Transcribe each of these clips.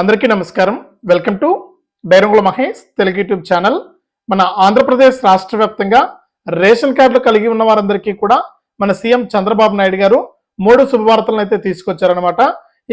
అందరికీ నమస్కారం. Welcome to Bairangula Mahesh Telugu YouTube channel. మన ఆంధ్రప్రదేశ్ రాష్ట్ర వ్యాప్తంగా రేషన్ కార్డులు కలిగి ఉన్న వారందరికీ కూడా మన సీఎం చంద్రబాబు నాయుడు గారు మూడు శుభవార్తలను అయితే తీసుకొచ్చారనమాట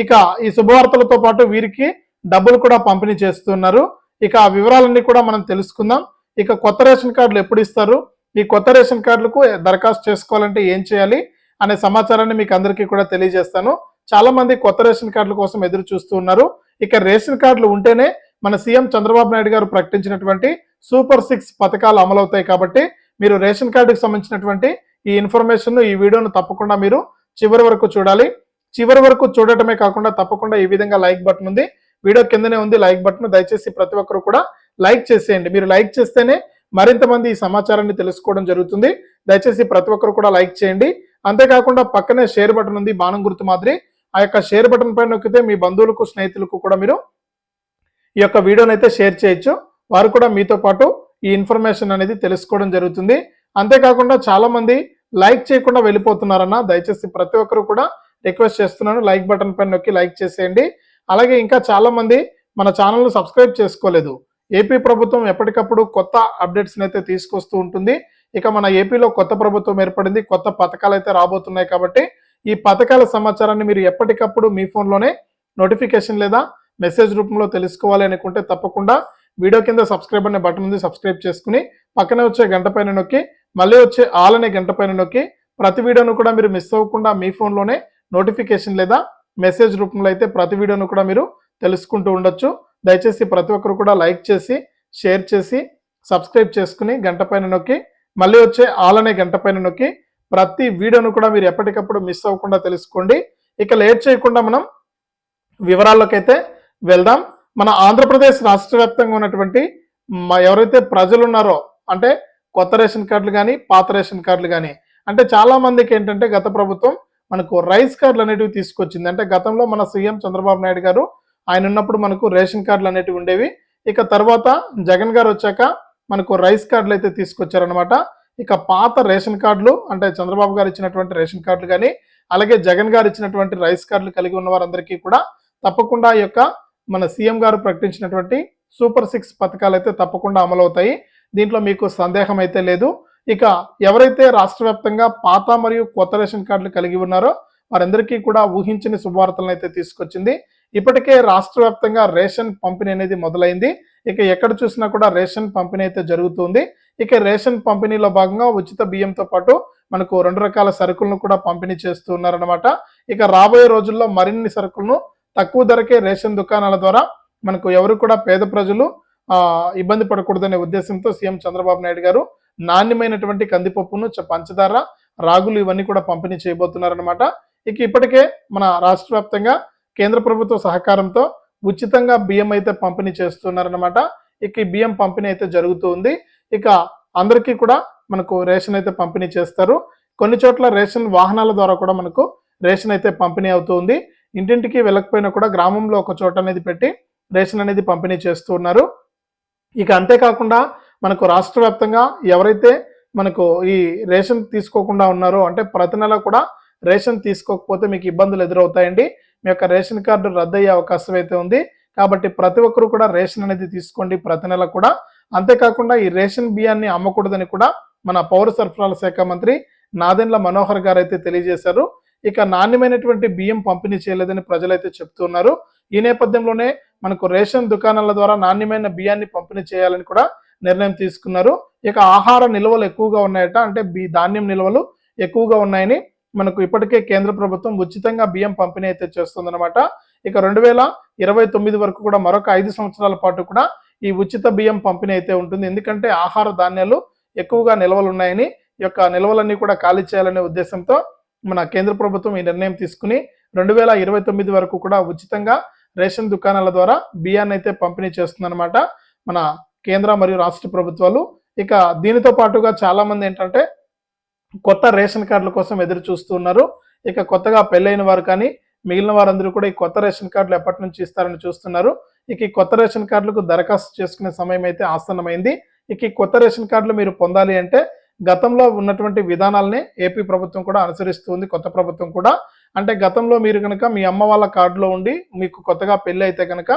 ఇక ఈ శుభవార్తలతో పాటు వీరికి డబ్బులు కూడా పంపిణీ చేస్తున్నారు. ఇక ఆ వివరాలన్నీ కూడా మనం తెలుసుకుందాం. ఇక కొత్త రేషన్ కార్డులు ఎప్పుడు ఇస్తారు? ఈ కొత్త రేషన్ కార్డులకు దరఖాస్తు చేసుకోవాలంటే ఏం చేయాలి? అనే సమాచారాన్ని మీకు అందరికీ కూడా తెలియజేస్తాను. చాలా మంది కొత్త రేషన్ కార్డుల కోసం ఎదురు చూస్తూ ఉన్నారు. ఇక రేషన్ కార్డులు ఉంటేనే మన సీఎం చంద్రబాబు నాయుడు గారు ప్రకటించినటువంటి సూపర్ సిక్స్ పథకాలు అమలవుతాయి కాబట్టి మీరు రేషన్ కార్డుకు సంబంధించినటువంటి ఈ ఇన్ఫర్మేషన్ ఈ వీడియోను తప్పకుండా మీరు చివరి వరకు చూడాలి. చివరి వరకు చూడటమే కాకుండా తప్పకుండా ఈ విధంగా లైక్ బటన్ ఉంది. వీడియో కిందనే ఉంది లైక్ బటన్. దయచేసి ప్రతి ఒక్కరు కూడా లైక్ చేసేయండి. మీరు లైక్ చేస్తేనే మరింత మంది ఈ సమాచారాన్ని తెలుసుకోవడం జరుగుతుంది. దయచేసి ప్రతి ఒక్కరు కూడా లైక్ చేయండి. అంతేకాకుండా పక్కనే షేర్ బటన్ ఉంది. బాణం గుర్తు మాదిరి ఆ యొక్క షేర్ బటన్ పైన నొక్కితే మీ బంధువులకు స్నేహితులకు కూడా మీరు ఈ యొక్క వీడియోని అయితే షేర్ చేయొచ్చు. వారు కూడా మీతో పాటు ఈ ఇన్ఫర్మేషన్ అనేది తెలుసుకోవడం జరుగుతుంది. అంతేకాకుండా చాలామంది లైక్ చేయకుండా వెళ్ళిపోతున్నారన్న దయచేసి ప్రతి ఒక్కరు కూడా రిక్వెస్ట్ చేస్తున్నాను. లైక్ బటన్ పైన నొక్కి లైక్ చేసేయండి. అలాగే ఇంకా చాలామంది మన ఛానల్ను సబ్స్క్రైబ్ చేసుకోలేదు. ఏపీ ప్రభుత్వం ఎప్పటికప్పుడు కొత్త అప్డేట్స్ని అయితే తీసుకొస్తూ ఉంటుంది. ఇక మన ఏపీలో కొత్త ప్రభుత్వం ఏర్పడింది కొత్త పథకాలు అయితే రాబోతున్నాయి కాబట్టి ఈ పథకాల సమాచారాన్ని మీరు ఎప్పటికప్పుడు మీ ఫోన్లోనే నోటిఫికేషన్ లేదా మెసేజ్ రూపంలో తెలుసుకోవాలి అనుకుంటే తప్పకుండా వీడియో కింద సబ్స్క్రైబ్ అనే బటన్ ఉంది సబ్స్క్రైబ్ చేసుకుని పక్కనే వచ్చే గంట పైన నొక్కి మళ్ళీ వచ్చే ఆల్ అనే గంట పైన నొక్కి ప్రతి వీడియోను కూడా మీరు మిస్ అవ్వకుండా మీ ఫోన్లోనే నోటిఫికేషన్ లేదా మెసేజ్ రూపంలో అయితే ప్రతి వీడియోను కూడా మీరు తెలుసుకుంటూ ఉండొచ్చు. దయచేసి ప్రతి ఒక్కరు కూడా లైక్ చేసి షేర్ చేసి సబ్స్క్రైబ్ చేసుకుని గంట పైన నొక్కి మళ్ళీ వచ్చే ఆల్ అనే గంట పైన నొక్కి ప్రతి వీడియోను కూడా మీరు ఎప్పటికప్పుడు మిస్ అవ్వకుండా తెలుసుకోండి. ఇక లేట్ చేయకుండా మనం వివరాల్లోకి అయితే వెళ్దాం. మన ఆంధ్రప్రదేశ్ రాష్ట్ర వ్యాప్తంగా ఉన్నటువంటి ఎవరైతే ప్రజలు ఉన్నారో అంటే కొత్త రేషన్ కార్డులు కానీ పాత రేషన్ కార్డులు కానీ అంటే చాలా మందికి ఏంటంటే గత ప్రభుత్వం మనకు రైస్ కార్డులు అనేటివి తీసుకొచ్చింది. అంటే గతంలో మన సీఎం చంద్రబాబు నాయుడు గారు ఆయన ఉన్నప్పుడు మనకు రేషన్ కార్డులు అనేటివి ఉండేవి. ఇక తర్వాత జగన్ గారు వచ్చాక మనకు రైస్ కార్డులు అయితే తీసుకొచ్చారనమాట ఇక పాత రేషన్ కార్డులు అంటే చంద్రబాబు గారు ఇచ్చినటువంటి రేషన్ కార్డులు కానీ అలాగే జగన్ గారు ఇచ్చినటువంటి రైస్ కార్డులు కలిగి ఉన్న వారందరికీ కూడా తప్పకుండా ఈ యొక్క మన సీఎం గారు ప్రకటించినటువంటి సూపర్ సిక్స్ పథకాలు అయితే తప్పకుండా అమలవుతాయి. దీంట్లో మీకు సందేహం అయితే లేదు. ఇక ఎవరైతే రాష్ట్ర వ్యాప్తంగా పాత మరియు కొత్త రేషన్ కార్డులు కలిగి ఉన్నారో వారందరికీ కూడా ఊహించని శుభవార్తలను అయితే తీసుకొచ్చింది. ఇప్పటికే రాష్ట్ర వ్యాప్తంగా రేషన్ పంపిణీ అనేది మొదలైంది. ఇక ఎక్కడ చూసినా కూడా రేషన్ పంపిణీ అయితే జరుగుతుంది. ఇక రేషన్ పంపిణీలో భాగంగా ఉచిత బియ్యంతో పాటు మనకు రెండు రకాల సరుకులను కూడా పంపిణీ చేస్తూ ఇక రాబోయే రోజుల్లో మరిన్ని సరుకులను తక్కువ ధరకే రేషన్ దుకాణాల ద్వారా మనకు ఎవరు కూడా పేద ప్రజలు ఇబ్బంది పడకూడదనే ఉద్దేశంతో సీఎం చంద్రబాబు నాయుడు గారు నాణ్యమైనటువంటి కందిపప్పును పంచదార రాగులు ఇవన్నీ కూడా పంపిణీ చేయబోతున్నారనమాట ఇక ఇప్పటికే మన రాష్ట్ర వ్యాప్తంగా కేంద్ర ప్రభుత్వ సహకారంతో ఉచితంగా బియ్యం అయితే పంపిణీ చేస్తున్నారన్నమాట. ఇక ఈ బియ్యం పంపిణీ అయితే జరుగుతూ ఉంది ఇక అందరికీ కూడా మనకు రేషన్ అయితే పంపిణీ చేస్తారు. కొన్ని చోట్ల రేషన్ వాహనాల ద్వారా కూడా మనకు రేషన్ అయితే పంపిణీ అవుతుంది. ఇంటింటికి వెళ్ళకపోయినా కూడా గ్రామంలో ఒక చోట అనేది పెట్టి రేషన్ అనేది పంపిణీ చేస్తూ ఉన్నారు ఇక అంతేకాకుండా మనకు రాష్ట్ర వ్యాప్తంగా ఎవరైతే మనకు ఈ రేషన్ తీసుకోకుండా ఉన్నారో అంటే ప్రతి నెల కూడా రేషన్ తీసుకోకపోతే మీకు ఇబ్బందులు ఎదురవుతాయండి. మీ యొక్క రేషన్ కార్డు రద్దు అయ్యే అవకాశం అయితే ఉంది. కాబట్టి ప్రతి ఒక్కరు కూడా రేషన్ అనేది తీసుకోండి ప్రతి నెల కూడా. అంతేకాకుండా ఈ రేషన్ బియ్యాన్ని అమ్మకూడదని కూడా మన పౌర సరఫరాల శాఖ మంత్రి నాదెండ్ల మనోహర్ గారు అయితే తెలియజేశారు. ఇక నాణ్యమైనటువంటి బియ్యం పంపిణీ చేయలేదని ప్రజలైతే చెప్తున్నారు. ఈ నేపథ్యంలోనే మనకు రేషన్ దుకాణాల ద్వారా నాణ్యమైన బియ్యాన్ని పంపిణీ చేయాలని కూడా నిర్ణయం తీసుకున్నారు. ఇక ఆహార నిల్వలు ఎక్కువగా ఉన్నాయట. అంటే బి ధాన్యం నిల్వలు ఎక్కువగా ఉన్నాయని మనకు ఇప్పటికే కేంద్ర ప్రభుత్వం ఉచితంగా బియ్యం పంపిణీ అయితే చేస్తుందన్నమాట. ఇక రెండు వేల ఇరవై తొమ్మిది వరకు కూడా మరొక ఐదు సంవత్సరాల పాటు కూడా ఈ ఉచిత బియ్యం పంపిణీ అయితే ఉంటుంది. ఎందుకంటే ఆహార ధాన్యాలు ఎక్కువగా నిల్వలు ఉన్నాయని ఈ యొక్క నిల్వలన్నీ కూడా ఖాళీ చేయాలనే ఉద్దేశంతో మన కేంద్ర ప్రభుత్వం ఈ నిర్ణయం తీసుకుని రెండు వేల ఇరవై తొమ్మిది వరకు కూడా ఉచితంగా రేషన్ దుకాణాల ద్వారా బియ్యాన్ని అయితే పంపిణీ చేస్తుందన్నమాట మన కేంద్ర మరియు రాష్ట్ర ప్రభుత్వాలు. ఇక దీనితో పాటుగా చాలామంది ఏంటంటే కొత్త రేషన్ కార్డుల కోసం ఎదురు చూస్తున్నారు ఇక కొత్తగా పెళ్ళైన వారు కానీ మిగిలిన వారందరూ కూడా ఈ కొత్త రేషన్ కార్డులు ఎప్పటి నుంచి ఇస్తారని చూస్తున్నారు. ఇక ఈ కొత్త రేషన్ కార్డులకు దరఖాస్తు చేసుకునే సమయం అయితే ఆసన్నమైంది. ఇక ఈ కొత్త రేషన్ కార్డులు మీరు పొందాలి అంటే గతంలో ఉన్నటువంటి విధానాలనే ఏపీ ప్రభుత్వం కూడా అనుసరిస్తుంది కొత్త ప్రభుత్వం కూడా. అంటే గతంలో మీరు కనుక మీ అమ్మ వాళ్ళ కార్డులో ఉండి మీకు కొత్తగా పెళ్ళి అయితే కనుక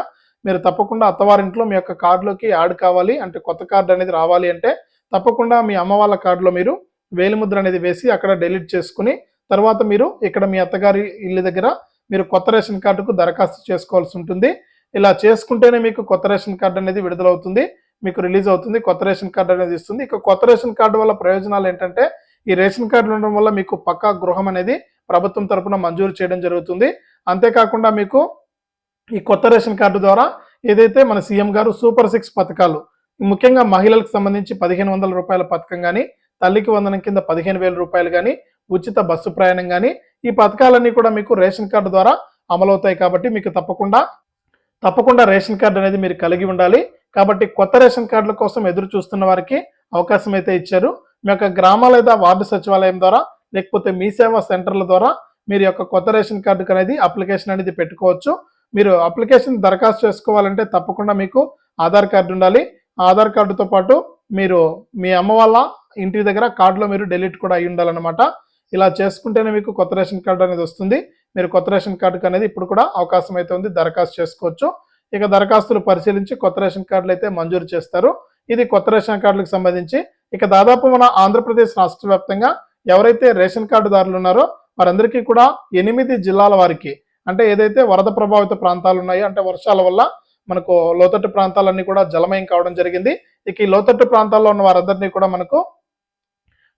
మీరు తప్పకుండా అత్తవారింట్లో మీ యొక్క కార్డులోకి యాడ్ కావాలి. అంటే కొత్త కార్డు అనేది రావాలి అంటే తప్పకుండా మీ అమ్మ వాళ్ళ కార్డులో మీరు వేలిముద్ర అనేది వేసి అక్కడ డెలీట్ చేసుకుని తర్వాత మీరు ఇక్కడ మీ అత్తగారి ఇల్లు దగ్గర మీరు కొత్త రేషన్ కార్డుకు దరఖాస్తు చేసుకోవాల్సి ఉంటుంది. ఇలా చేసుకుంటేనే మీకు కొత్త రేషన్ కార్డు అనేది విడుదలవుతుంది. మీకు రిలీజ్ అవుతుంది. కొత్త రేషన్ కార్డు అనేది ఇస్తుంది. ఇక కొత్త రేషన్ కార్డు వల్ల ప్రయోజనాలు ఏంటంటే ఈ రేషన్ కార్డు ఉండడం వల్ల మీకు పక్కా గృహం అనేది ప్రభుత్వం తరపున మంజూరు చేయడం జరుగుతుంది. అంతేకాకుండా మీకు ఈ కొత్త రేషన్ కార్డు ద్వారా ఏదైతే మన సీఎం గారు సూపర్ సిక్స్ పథకాలు ముఖ్యంగా మహిళలకు సంబంధించి పదిహేను వందల రూపాయల పథకం కానీ తల్లికి వందనం కింద పదిహేను వేల రూపాయలు కానీ ఉచిత బస్సు ప్రయాణం కానీ ఈ పథకాలన్నీ కూడా మీకు రేషన్ కార్డు ద్వారా అమలవుతాయి కాబట్టి మీకు తప్పకుండా తప్పకుండా రేషన్ కార్డు అనేది మీరు కలిగి ఉండాలి. కాబట్టి కొత్త రేషన్ కార్డుల కోసం ఎదురు చూస్తున్న వారికి అవకాశం అయితే ఇచ్చారు. మీ యొక్క గ్రామ లేదా వార్డు సచివాలయం ద్వారా లేకపోతే మీ సేవా సెంటర్ల ద్వారా మీరు యొక్క కొత్త రేషన్ కార్డుకు అనేది అప్లికేషన్ అనేది పెట్టుకోవచ్చు. మీరు అప్లికేషన్ దరఖాస్తు చేసుకోవాలంటే తప్పకుండా మీకు ఆధార్ కార్డు ఉండాలి. ఆధార్ కార్డుతో పాటు మీరు మీ అమ్మ వాళ్ళ ఇంటి దగ్గర కార్డులో మీరు డెలీట్ కూడా అయి ఉండాలన్నమాట. ఇలా చేసుకుంటేనే మీకు కొత్త రేషన్ కార్డు అనేది వస్తుంది. మీరు కొత్త రేషన్ కార్డుకి అనేది ఇప్పుడు కూడా అవకాశం అయితే ఉంది. దరఖాస్తు చేసుకోవచ్చు. ఇక దరఖాస్తులు పరిశీలించి కొత్త రేషన్ కార్డులు అయితే మంజూరు చేస్తారు. ఇది కొత్త రేషన్ కార్డులకు సంబంధించి. ఇక దాదాపు మన ఆంధ్రప్రదేశ్ రాష్ట్ర వ్యాప్తంగా ఎవరైతే రేషన్ కార్డుదారులు ఉన్నారో వారందరికీ కూడా ఎనిమిది జిల్లాల వారికి అంటే ఏదైతే వరద ప్రభావిత ప్రాంతాలు ఉన్నాయో అంటే వర్షాల వల్ల మనకు లోతట్టు ప్రాంతాలన్నీ కూడా జలమయం కావడం జరిగింది. ఇక ఈ లోతట్టు ప్రాంతాల్లో ఉన్న వారందరినీ కూడా మనకు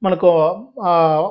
మనకు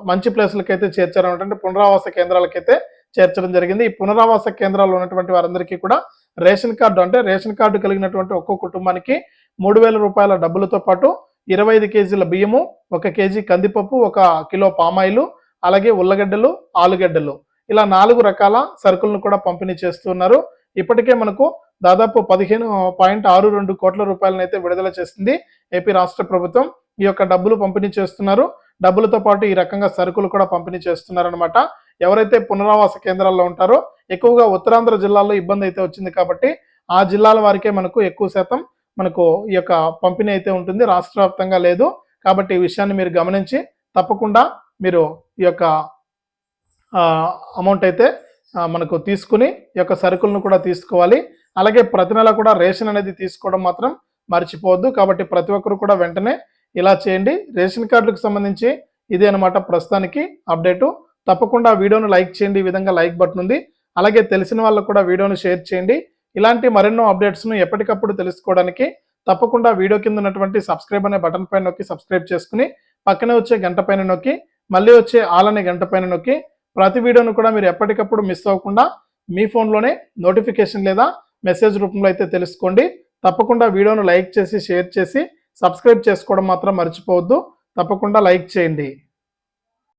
మంచి ప్లేసులకి అయితే చేర్చారు అంటే పునరావాస కేంద్రాలకైతే చేర్చడం జరిగింది. ఈ పునరావాస కేంద్రాల్లో ఉన్నటువంటి వారందరికీ కూడా రేషన్ కార్డు అంటే రేషన్ కార్డు కలిగినటువంటి ఒక్కో కుటుంబానికి మూడు వేల రూపాయల డబ్బులతో పాటు ఇరవై ఐదు కేజీల బియ్యము ఒక కేజీ కందిపప్పు ఒక కిలో పామాయిలు అలాగే ఉల్లగడ్డలు ఆలుగడ్డలు. ఇలా నాలుగు రకాల సరుకులను కూడా పంపిణీ చేస్తున్నారు. ఇప్పటికే మనకు దాదాపు పదిహేను పాయింట్ ఆరు రెండు కోట్ల రూపాయలను అయితే విడుదల చేసింది ఏపీ రాష్ట్ర ప్రభుత్వం. ఈ యొక్క డబ్బులు పంపిణీ చేస్తున్నారు. డబ్బులతో పాటు ఈ రకంగా సరుకులు కూడా పంపిణీ చేస్తున్నారనమాట ఎవరైతే పునరావాస కేంద్రాల్లో ఉంటారో ఎక్కువగా ఉత్తరాంధ్ర జిల్లాల్లో ఇబ్బంది అయితే వచ్చింది కాబట్టి ఆ జిల్లాల వారికే మనకు ఎక్కువ శాతం మనకు ఈ యొక్క పంపిణీ అయితే ఉంటుంది. రాష్ట్ర వ్యాప్తంగా లేదు. కాబట్టి ఈ విషయాన్ని మీరు గమనించి తప్పకుండా మీరు ఈ యొక్క అమౌంట్ అయితే మనకు తీసుకుని ఈ యొక్క సరుకులను కూడా తీసుకోవాలి. అలాగే ప్రతి నెల కూడా రేషన్ అనేది తీసుకోవడం మాత్రం మర్చిపోవద్దు. కాబట్టి ప్రతి ఒక్కరు కూడా వెంటనే ఇలా చేయండి. రేషన్ కార్డులకు సంబంధించి ఇదే అనమాట ప్రస్తుతానికి అప్డేటు. తప్పకుండా వీడియోను లైక్ చేయండి. ఈ విధంగా లైక్ బటన్ ఉంది. అలాగే తెలిసిన వాళ్ళకు కూడా వీడియోను షేర్ చేయండి. ఇలాంటి మరెన్నో అప్డేట్స్ను ఎప్పటికప్పుడు తెలుసుకోవడానికి తప్పకుండా వీడియో కింద ఉన్నటువంటి సబ్స్క్రైబ్ అనే బటన్ పైన నొక్కి సబ్స్క్రైబ్ చేసుకుని పక్కనే వచ్చే గంట పైన నొక్కి మళ్ళీ వచ్చే ఆల్ అనే గంట పైన నొక్కి ప్రతి వీడియోను కూడా మీరు ఎప్పటికప్పుడు మిస్ అవ్వకుండా మీ ఫోన్లోనే నోటిఫికేషన్ లేదా మెసేజ్ రూపంలో అయితే తెలుసుకోండి. తప్పకుండా వీడియోను లైక్ చేసి షేర్ చేసి సబ్స్క్రైబ్ చేసుకోవడం మాత్రం మర్చిపోవద్దు. తప్పకుండా లైక్ చేయండి.